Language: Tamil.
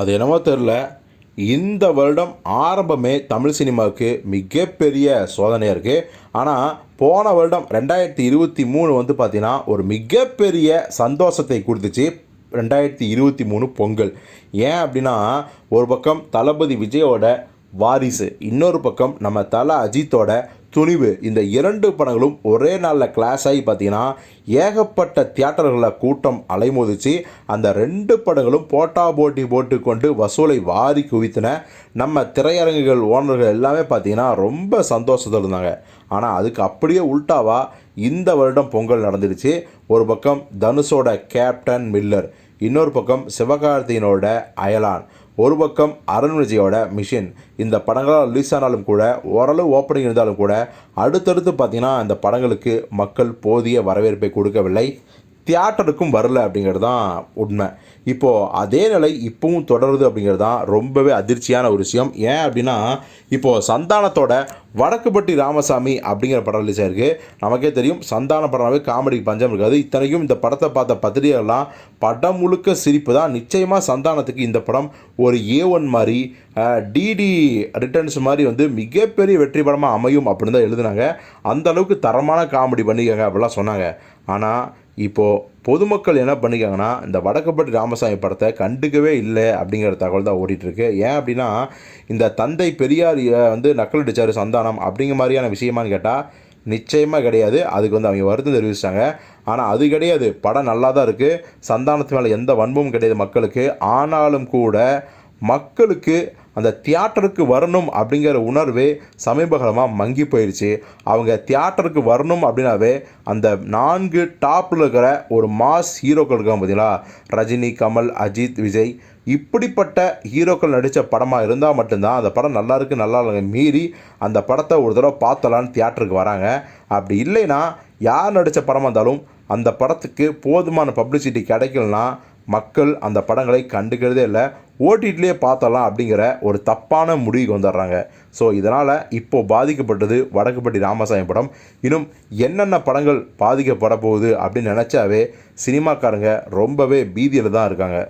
அது என்னமோ தெரில இந்த வருடம் ஆரம்பமே தமிழ் சினிமாவுக்கு மிகப்பெரிய சோதனையாக இருக்குது ஆனால் போன வருடம் ரெண்டாயிரத்தி இருபத்தி மூணு வந்து பார்த்திங்கன்னா ஒரு மிகப்பெரிய சந்தோஷத்தை கொடுத்துச்சு ரெண்டாயிரத்தி இருபத்தி மூணு பொங்கல். ஏன் அப்படின்னா ஒரு பக்கம் தளபதி விஜயோட வாரிசு. இன்னொரு பக்கம் நம்ம தல அஜித்தோட துணிவு. இந்த இரண்டு படங்களும் ஒரே நாளில் கிளாஸ் ஆகி பார்த்தீங்கன்னா ஏகப்பட்ட தியேட்டர்களில் கூட்டம் அலைமோதிச்சு அந்த ரெண்டு படங்களும் போட்டா போட்டி போட்டு கொண்டு வசூலை வாரி குவித்தன. நம்ம திரையரங்குகள் ஓனர்கள் எல்லாமே பார்த்தீங்கன்னா ரொம்ப சந்தோஷத்தில் இருந்தாங்க. ஆனால் அதுக்கு அப்படியே உல்டாவா இந்த வருடம் பொங்கல் நடந்துடுச்சு. ஒரு பக்கம் தனுஷோட கேப்டன் மில்லர் இன்னொரு பக்கம் சிவகார்த்தியனோட அயலான். ஒரு பக்கம் அருண் விஜயோட மிஷின் இந்த படங்களாக ரிலீஸ் ஆனாலும் கூட ஓரளவு ஓப்பனிங் இருந்தாலும் கூட அடுத்தடுத்து பார்த்தீங்கன்னா அந்த படங்களுக்கு மக்கள் போதிய வரவேற்பை கொடுக்கவில்லை. தியேட்டருக்கும் வரல அப்படிங்கிறது தான் உண்மை. இப்போது அதே நிலை இப்பவும் தொடருது அப்படிங்கிறது தான் ரொம்பவே அதிர்ச்சியான ஒரு விஷயம். ஏன் அப்படின்னா இப்போது சந்தானத்தோட வடக்குப்பட்டி ராமசாமி அப்படிங்கிற படம் ரிலீஸ் ஆயிருக்கு. நமக்கே தெரியும் சந்தான படம்னாவே காமெடி பஞ்சம் இருக்காது. இத்தனைக்கும் இந்த படத்தை பார்த்த பத்திரிகைகள்லாம் படம் முழுக்க சிரிப்பு தான். நிச்சயமாக சந்தானத்துக்கு இந்த படம் ஒரு ஏ ஒன் மாதிரி டிடி ரிட்டர்ன்ஸ் மாதிரி வந்து மிகப்பெரிய வெற்றி படமாக அமையும் அப்படின்னு தான் எழுதுனாங்க. அந்த அளவுக்கு தரமான காமெடி பண்ணிக்கங்க அப்படிலாம் சொன்னாங்க. ஆனால் இப்போது பொதுமக்கள் என்ன பண்ணிக்காங்கன்னா இந்த வடக்குப்பட்டி ராமசாமி படத்தை கண்டுக்கவே இல்லை அப்படிங்கிற தகவல் தான் ஓடிட்டுருக்கு. ஏன் அப்படின்னா இந்த தந்தை பெரியார் வந்து நக்கலடிச்சார் சந்தானம் அப்படிங்கிற மாதிரியான விஷயமான்னு கேட்டால் நிச்சயமாக கிடையாது. அதுக்கு வந்து அவங்க வருத்தம் தெரிவிச்சிட்டாங்க. ஆனால் அது கிடையாது. படம் நல்லா தான் இருக்குது சந்தானத்து மேலே எந்த வன்பும் கிடையாது மக்களுக்கு. ஆனாலும் கூட மக்களுக்கு அந்த தியேட்டருக்கு வரணும் அப்படிங்கிற உணர்வே சமீபகாலமாக மங்கி போயிடுச்சு அவங்க தியேட்டருக்கு வரணும் அப்படின்னாவே அந்த நான்கு டாப்பில் இருக்கிற ஒரு மாஸ் ஹீரோக்கள் இருக்காங்க பார்த்தீங்களா ரஜினி கமல் அஜித் விஜய். இப்படிப்பட்ட ஹீரோக்கள் நடித்த படமாக இருந்தால் மட்டும்தான் அந்த படம் நல்லா இருக்குது நல்லா இல்லைங்க. மீறி அந்த படத்தை ஒரு தடவை பார்த்தலான்னு தியேட்டருக்கு வராங்க. அப்படி இல்லைன்னா யார் நடித்த படமாக இருந்தாலும் அந்த படத்துக்கு போதுமான பப்ளிசிட்டி கிடைக்கலனா மக்கள் அந்த படங்களை கண்டுக்கிறதே இல்லை. ஓடிடிலே பார்த்தலாம் அப்படிங்கிற ஒரு தப்பான முடிவுக்கு வந்துடுறாங்க. ஸோ இதனால் இப்போது பாதிக்கப்பட்டது வடக்குப்பட்டி ராமசாமி படம். இன்னும் என்னென்ன படங்கள் பாதிக்கப்பட போகுது அப்படின்னு நினச்சாவே சினிமாக்காரங்க ரொம்பவே பீதியில் தான் இருக்காங்க.